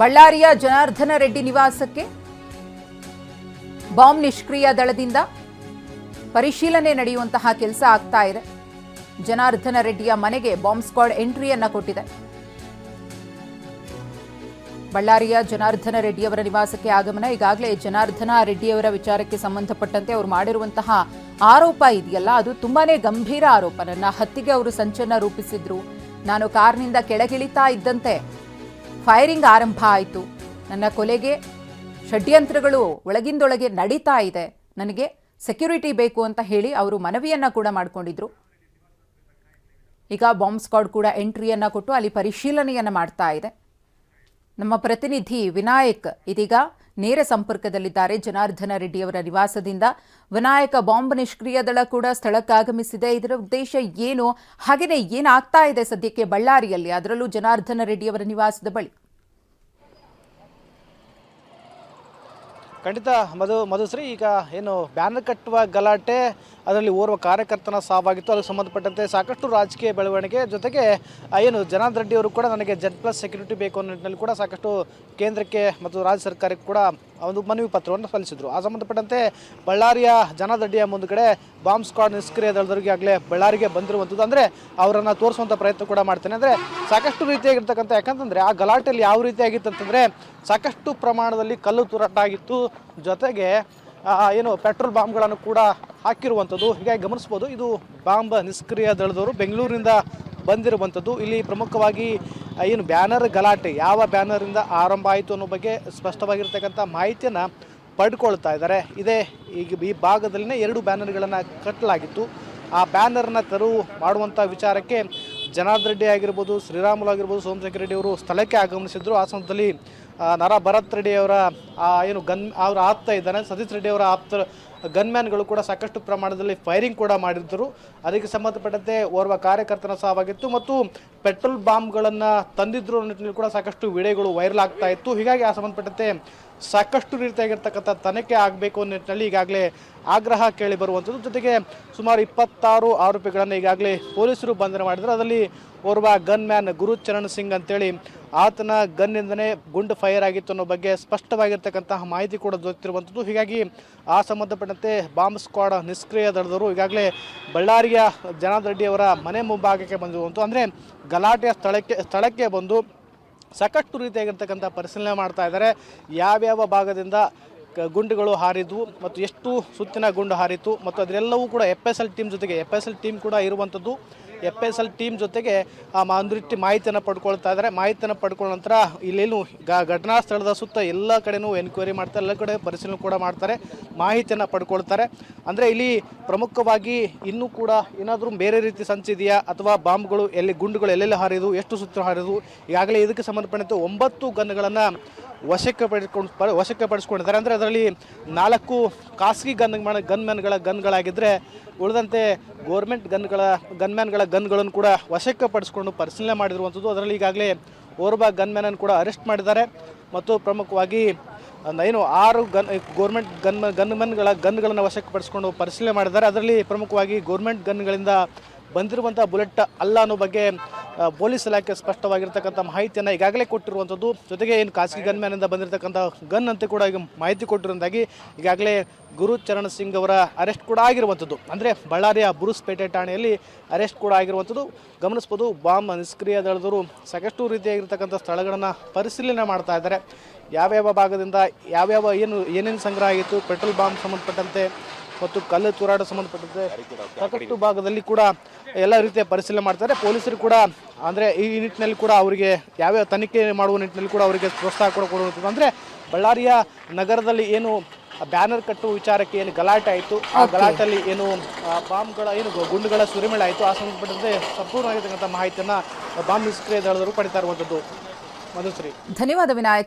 ಬಳ್ಳಾರಿಯ ಜನಾರ್ದನ ರೆಡ್ಡಿ ನಿವಾಸಕ್ಕೆ ಬಾಂಬ್ ನಿಷ್ಕ್ರಿಯ ದಳದಿಂದ ಪರಿಶೀಲನೆ ನಡೆಯುವಂತಹ ಕೆಲಸ ಆಗ್ತಾ ಇದೆ. ಜನಾರ್ದನ ರೆಡ್ಡಿಯ ಮನೆಗೆ ಬಾಂಬ್ ಸ್ಕ್ವಾಡ್ ಎಂಟ್ರಿಯನ್ನು ಕೊಟ್ಟಿದೆ. ಬಳ್ಳಾರಿಯ ಜನಾರ್ದನ ರೆಡ್ಡಿಯವರ ನಿವಾಸಕ್ಕೆ ಆಗಮನ. ಈಗಾಗಲೇ ಜನಾರ್ದನ ರೆಡ್ಡಿಯವರ ವಿಚಾರಕ್ಕೆ ಸಂಬಂಧಪಟ್ಟಂತೆ ಅವರು ಮಾಡಿರುವಂತಹ ಆರೋಪ ಇದೆಯಲ್ಲ, ಅದು ತುಂಬಾನೇ ಗಂಭೀರ ಆರೋಪ. ನನ್ನ ಹತ್ತಿಗೆ ಅವರು ಸಂಚನ್ನ ರೂಪಿಸಿದ್ರು. ನಾನು ಕಾರ್ನಿಂದ ಕೆಳಗಿಳಿತಾ ಇದ್ದಂತೆ ಫೈರಿಂಗ್ ಆರಂಭ ಆಯಿತು. ನನ್ನ ಕೊಲೆಗೆ ಷಡ್ಯಂತ್ರಗಳು ಒಳಗಿಂದೊಳಗೆ ನಡೀತಾ ಇದೆ. ನನಗೆ ಸೆಕ್ಯೂರಿಟಿ ಬೇಕು ಅಂತ ಹೇಳಿ ಅವರು ಮನವಿಯನ್ನು ಕೂಡ ಮಾಡಿಕೊಂಡಿದ್ರು. ಈಗ ಬಾಂಬ್ ಸ್ಕ್ವಾಡ್ ಕೂಡ ಎಂಟ್ರಿಯನ್ನು ಕೊಟ್ಟು ಅಲ್ಲಿ ಪರಿಶೀಲನೆಯನ್ನು ಮಾಡ್ತಾ ಇದೆ. ನಮ್ಮ ಪ್ರತಿನಿಧಿ ವಿನಾಯಕ್ ಇದೀಗ ನೇರ ಸಂಪರ್ಕದಲ್ಲಿದ್ದಾರೆ. ಜನಾರ್ದನ ರೆಡ್ಡಿಯವರ ನಿವಾಸದಿಂದ ವಿನಾಯಕ ಬಾಂಬ್ ನಿಷ್ಕ್ರಿಯ ದಳ ಕೂಡ ಸ್ಥಳಕ್ಕೆ ಆಗಮಿಸಿದೆ ಇದರ ಉದ್ದೇಶ ಏನು? ಹಾಗೆಯೇ ಏನಾಗ್ತಾ ಇದೆ ಸದ್ಯಕ್ಕೆ ಬಳ್ಳಾರಿಯಲ್ಲಿ? ಅದರಲ್ಲೂ ಜನಾರ್ದನ ರೆಡ್ಡಿಯವರ ನಿವಾಸದ ಬಳಿ. ಖಂಡಿತ ಮಧು ಮಧುಶ್ರೀ, ಈಗ ಏನು ಬ್ಯಾನರ್ ಕಟ್ಟುವ ಗಲಾಟೆ, ಅದರಲ್ಲಿ ಓರ್ವ ಕಾರ್ಯಕರ್ತನ ಸಾವಾಗಿತ್ತು. ಅದಕ್ಕೆ ಸಂಬಂಧಪಟ್ಟಂತೆ ಸಾಕಷ್ಟು ರಾಜಕೀಯ ಬೆಳವಣಿಗೆ. ಜೊತೆಗೆ ಏನು ಜನಾರ್ದ ಕೂಡ ನನಗೆ ಜೆಡ್ ಪ್ಲಸ್ ಸೆಕ್ಯೂರಿಟಿ ಬೇಕು ಅನ್ನೋ ನಿಟ್ಟಿನಲ್ಲಿ ಕೂಡ ಸಾಕಷ್ಟು ಕೇಂದ್ರಕ್ಕೆ ಮತ್ತು ರಾಜ್ಯ ಸರ್ಕಾರಕ್ಕೆ ಕೂಡ ಒಂದು ಮನವಿ ಪತ್ರವನ್ನು ಸಲ್ಲಿಸಿದರು. ಆ ಸಂಬಂಧಪಟ್ಟಂತೆ ಬಳ್ಳಾರಿಯ ಜನದಡ್ಡಿಯ ರೆಡ್ಡಿಯ ಮುಂದುಗಡೆ ಬಾಂಬ್ ಸ್ಕ್ವಾಡ್ ನಿಷ್ಕ್ರಿಯ ದಳದವರಿಗೆ ಆಗಲೇ ಬಳ್ಳಾರಿಗೆ ಬಂದಿರುವಂಥದ್ದು. ಅಂದರೆ ಅವರನ್ನು ತೋರಿಸುವಂಥ ಪ್ರಯತ್ನ ಕೂಡ ಮಾಡ್ತೇನೆ. ಅಂದರೆ ಸಾಕಷ್ಟು ರೀತಿಯಾಗಿರ್ತಕ್ಕಂಥ, ಯಾಕಂತಂದರೆ ಆ ಗಲಾಟೆಯಲ್ಲಿ ಯಾವ ರೀತಿಯಾಗಿತ್ತು ಅಂತಂದರೆ ಸಾಕಷ್ಟು ಪ್ರಮಾಣದಲ್ಲಿ ಕಲ್ಲು ತುರಟಾಗಿತ್ತು. ಜೊತೆಗೆ ಏನು ಪೆಟ್ರೋಲ್ ಬಾಂಬ್ಗಳನ್ನು ಕೂಡ ಹಾಕಿರುವಂಥದ್ದು. ಹೀಗಾಗಿ ಗಮನಿಸ್ಬೋದು, ಇದು ಬಾಂಬ್ ನಿಷ್ಕ್ರಿಯ ದಳದವರು ಬೆಂಗಳೂರಿನಿಂದ ಬಂದಿರುವಂಥದ್ದು. ಇಲ್ಲಿ ಪ್ರಮುಖವಾಗಿ ಏನು ಬ್ಯಾನರ್ ಗಲಾಟೆ, ಯಾವ ಬ್ಯಾನರಿಂದ ಆರಂಭ ಆಯಿತು ಅನ್ನೋ ಬಗ್ಗೆ ಸ್ಪಷ್ಟವಾಗಿರ್ತಕ್ಕಂಥ ಮಾಹಿತಿಯನ್ನು ಪಡ್ಕೊಳ್ತಾ ಇದ್ದಾರೆ. ಇದೇ ಈಗ ಈ ಭಾಗದಲ್ಲಿನೇ ಎರಡು ಬ್ಯಾನರ್ಗಳನ್ನು ಕಟ್ಟಲಾಗಿತ್ತು. ಆ ಬ್ಯಾನರ್ನ ತೆರವು ಮಾಡುವಂಥ ವಿಚಾರಕ್ಕೆ ಜನಾರ್ದನ್ ರೆಡ್ಡಿ ಆಗಿರ್ಬೋದು, ಶ್ರೀರಾಮುಲು ಆಗಿರ್ಬೋದು, ಸೋಮಶೇಖರ್ ರೆಡ್ಡಿ ಅವರು ಸ್ಥಳಕ್ಕೆ ಆಗಮಿಸಿದ್ರು. ಆ ಸಂದರ್ಭದಲ್ಲಿ ನರ ಭರತ್ ರೆಡ್ಡಿ ಅವರ ಏನು ಗನ್, ಅವರ ಆಪ್ತ ಇದ್ದಾನೆ ಸತೀಶ್ ರೆಡ್ಡಿ ಅವರ ಆಪ್ತ, ಗನ್ಮ್ಯಾನ್ಗಳು ಕೂಡ ಸಾಕಷ್ಟು ಪ್ರಮಾಣದಲ್ಲಿ ಫೈರಿಂಗ್ ಕೂಡ ಮಾಡಿದ್ದರು ಅದಕ್ಕೆ ಸಂಬಂಧಪಟ್ಟಂತೆ ಓರ್ವ ಕಾರ್ಯಕರ್ತನ ಸಾವಾಗಿತ್ತು ಮತ್ತು ಪೆಟ್ರೋಲ್ ಬಾಂಬ್ಗಳನ್ನು ತಂದಿದ್ರು ನಿಟ್ಟಿನಲ್ಲಿ ಕೂಡ ಸಾಕಷ್ಟು ವಿಡಿಯೋಗಳು ವೈರಲ್ ಆಗ್ತಾ ಇತ್ತು. ಹೀಗಾಗಿ ಆ ಸಂಬಂಧಪಟ್ಟಂತೆ ಸಾಕಷ್ಟು ರೀತಿಯಾಗಿರ್ತಕ್ಕಂಥ ತನಿಖೆ ಆಗಬೇಕು ಅನ್ನೋ ನಿಟ್ಟಿನಲ್ಲಿ ಈಗಾಗಲೇ ಆಗ್ರಹ ಕೇಳಿ ಬರುವಂಥದ್ದು. ಜೊತೆಗೆ ಸುಮಾರು ಇಪ್ಪತ್ತಾರು ಆರೋಪಿಗಳನ್ನು ಈಗಾಗಲೇ ಪೊಲೀಸರು ಬಂಧನ ಮಾಡಿದರು ಅದರಲ್ಲಿ ಓರ್ವ ಗನ್ ಮ್ಯಾನ್ ಗುರುಚರಣ್ ಸಿಂಗ್ ಅಂತೇಳಿ ಆತನ ಗನ್ನಿಂದನೇ ಗುಂಡು ಫೈರ್ ಆಗಿತ್ತು ಅನ್ನೋ ಬಗ್ಗೆ ಸ್ಪಷ್ಟವಾಗಿರ್ತಕ್ಕಂತಹ ಮಾಹಿತಿ ಕೂಡ ದೊರೆತಿರುವಂಥದ್ದು. ಹೀಗಾಗಿ ಆ ಸಂಬಂಧಪಟ್ಟಂತೆ ಬಾಂಬ್ ಸ್ಕ್ವಾಡ್ ನಿಷ್ಕ್ರಿಯ ದಳದವರು ಈಗಾಗಲೇ ಬಳ್ಳಾರಿಯ ಜನಾರ್ದ ರೆಡ್ಡಿಯವರ ಮನೆ ಮುಂಭಾಗಕ್ಕೆ ಬಂದಿರುವಂಥ ಅಂದರೆ ಗಲಾಟೆಯ ಸ್ಥಳಕ್ಕೆ ಸ್ಥಳಕ್ಕೆ ಬಂದು ಸಾಕಷ್ಟು ರೀತಿಯಾಗಿರ್ತಕ್ಕಂಥ ಪರಿಶೀಲನೆ ಮಾಡ್ತಾ ಇದ್ದಾರೆ. ಯಾವ್ಯಾವ ಭಾಗದಿಂದ ಗುಂಡುಗಳು ಹಾರಿದ್ವು ಮತ್ತು ಎಷ್ಟು ಸುತ್ತಿನ ಗುಂಡು ಹಾರಿತು ಮತ್ತು ಅದರೆಲ್ಲವೂ ಕೂಡ ಎಫ್ ಎಸ್ ಎಲ್ ಟೀಮ್ ಜೊತೆಗೆ ಎಫ್ ಎಸ್ ಎಲ್ ಟೀಮ್ ಕೂಡ ಇರುವಂಥದ್ದು. ಎಫ್ ಎಸ್ ಎಲ್ ಟೀಮ್ ಜೊತೆಗೆ, ಆ ಮಾಂದ್ರಿಟ್ಟಿ ಮಾಹಿತಿಯನ್ನು ಪಡ್ಕೊಳ್ತಾ ಇದ್ದಾರೆ ಮಾಹಿತಿಯನ್ನು ಪಡ್ಕೊಂಡ ನಂತರ ಇಲ್ಲೇನು ಘಟನಾ ಸ್ಥಳದ ಸುತ್ತ ಎಲ್ಲ ಕಡೆನೂ ಎನ್ಕ್ವೈರಿ ಮಾಡ್ತಾರೆ. ಎಲ್ಲ ಕಡೆ ಪರಿಶೀಲನೆ ಕೂಡ ಮಾಡ್ತಾರೆ. ಮಾಹಿತಿಯನ್ನು ಪಡ್ಕೊಳ್ತಾರೆ. ಅಂದರೆ ಇಲ್ಲಿ ಪ್ರಮುಖವಾಗಿ ಇನ್ನೂ ಕೂಡ ಏನಾದರೂ ಬೇರೆ ರೀತಿ ಸಂಚಿದೆಯಾ ಅಥವಾ ಬಾಂಬ್ಗಳು ಎಲ್ಲಿ, ಗುಂಡುಗಳು ಎಲ್ಲೆಲ್ಲಿ ಹಾರಿದು, ಎಷ್ಟು ಸುತ್ತ ಹಾರಿದು? ಈಗಾಗಲೇ ಇದಕ್ಕೆ ಸಂಬಂಧಪಟ್ಟಂತೆ ಒಂಬತ್ತು ಗನ್ಗಳನ್ನು ವಶಕ್ಕೆ ಪಡೆದುಕೊಂಡು ಪ ವಶಕ್ಕೆ ಪಡಿಸ್ಕೊಂಡಿದ್ದಾರೆ ಅಂದರೆ ಅದರಲ್ಲಿ ನಾಲ್ಕು ಖಾಸಗಿ ಗನ್ ಗನ್ಮ್ಯಾನ್ಗಳ ಗನ್ಗಳಾಗಿದ್ದರೆ ಉಳಿದಂತೆ ಗೋರ್ಮೆಂಟ್ ಗನ್ಗಳ ಗನ್ಮ್ಯಾನ್ಗಳ ಗನ್ಗಳನ್ನು ಕೂಡ ವಶಕ್ಕೆ ಪಡಿಸ್ಕೊಂಡು ಪರಿಶೀಲನೆ ಮಾಡಿರುವಂಥದ್ದು. ಅದರಲ್ಲಿ ಈಗಾಗಲೇ ಓರ್ವ ಗನ್ಮ್ಯಾನನ್ನು ಕೂಡ ಅರೆಸ್ಟ್ ಮಾಡಿದ್ದಾರೆ. ಮತ್ತು ಪ್ರಮುಖವಾಗಿ ಏನು ಆರು ಗನ್ ಗೋರ್ಮೆಂಟ್ ಗನ್ ಗನ್ಮನ್ಗಳ ಗನ್ಗಳನ್ನು ವಶಕ್ಕೆ ಪಡಿಸ್ಕೊಂಡು ಪರಿಶೀಲನೆ ಮಾಡಿದ್ದಾರೆ. ಅದರಲ್ಲಿ ಪ್ರಮುಖವಾಗಿ ಗೋರ್ಮೆಂಟ್ ಗನ್ಗಳಿಂದ ಬಂದಿರುವಂಥ ಬುಲೆಟ್ ಅಲ್ಲ ಅನ್ನೋ ಬಗ್ಗೆ ಪೊಲೀಸ್ ಇಲಾಖೆ ಸ್ಪಷ್ಟವಾಗಿರ್ತಕ್ಕಂಥ ಮಾಹಿತಿಯನ್ನು ಈಗಾಗಲೇ ಕೊಟ್ಟಿರುವಂಥದ್ದು. ಜೊತೆಗೆ ಏನು ಖಾಸಗಿ ಗನ್ ಮ್ಯಾನಿಂದ ಬಂದಿರತಕ್ಕಂಥ ಗನ್ ಅಂತ ಕೂಡ ಈಗ ಮಾಹಿತಿ ಕೊಟ್ಟಿರೋದಾಗಿ ಈಗಾಗಲೇ ಗುರುಚರಣ್ ಸಿಂಗ್ ಅವರ ಅರೆಸ್ಟ್ ಕೂಡ ಆಗಿರುವಂಥದ್ದು. ಅಂದರೆ ಬಳ್ಳಾರಿಯ ಬುರುಸ್ಪೇಟೆ ಠಾಣೆಯಲ್ಲಿ ಅರೆಸ್ಟ್ ಕೂಡ ಆಗಿರುವಂಥದ್ದು. ಗಮನಿಸ್ಬೋದು, ಬಾಂಬ್ ನಿಷ್ಕ್ರಿಯ ದಳದವರು ಸಾಕಷ್ಟು ರೀತಿಯಾಗಿರ್ತಕ್ಕಂಥ ಸ್ಥಳಗಳನ್ನು ಪರಿಶೀಲನೆ ಮಾಡ್ತಾ ಇದ್ದಾರೆ. ಯಾವ್ಯಾವ ಭಾಗದಿಂದ ಯಾವ್ಯಾವ ಏನು ಏನೇನು ಸಂಗ್ರಹ ಆಗಿತ್ತು, ಪೆಟ್ರೋಲ್ ಬಾಂಬ್ ಸಂಬಂಧಪಟ್ಟಂತೆ ಮತ್ತು ಕಲ್ಲು ತೂರಾಟ ಸಂಬಂಧಪಟ್ಟಂತೆ ಸಾಕಷ್ಟು ಭಾಗದಲ್ಲಿ ಕೂಡ ಎಲ್ಲ ರೀತಿಯ ಪರಿಶೀಲನೆ ಮಾಡ್ತಾರೆ. ಪೊಲೀಸರು ಕೂಡ ಅಂದರೆ ಈ ನಿಟ್ಟಿನಲ್ಲಿ ಕೂಡ ಅವರಿಗೆ ಯಾವ್ಯಾವ ತನಿಖೆ ಮಾಡುವ ನಿಟ್ಟಿನಲ್ಲಿ ಕೂಡ ಅವರಿಗೆ ಪ್ರೋತ್ಸಾಹ ಕೂಡ ಕೊಡುವಂಥದ್ದು. ಅಂದರೆ ಬಳ್ಳಾರಿಯ ನಗರದಲ್ಲಿ ಏನು ಬ್ಯಾನರ್ ಕಟ್ಟುವ ವಿಚಾರಕ್ಕೆ ಏನು ಗಲಾಟೆ ಆಯಿತು. ಆ ಗಲಾಟೆಯಲ್ಲಿ ಏನು ಬಾಂಬ್ಗಳ ಏನು ಗುಂಡುಗಳ ಸುರಿಮಳೆ ಆಯಿತು. ಆ ಸಂಬಂಧಪಟ್ಟಂತೆ ಸಂಪೂರ್ಣವಾಗಿರ್ತಕ್ಕಂಥ ಮಾಹಿತಿಯನ್ನು ಬಾಂಬ್ ನಿಷ್ಕ್ರಿಯ ದಳದವರು ಪಡಿತಾ ಇರುವಂಥದ್ದು. ಮಧುಶ್ರೀ. ಧನ್ಯವಾದ ವಿನಾಯಕ್.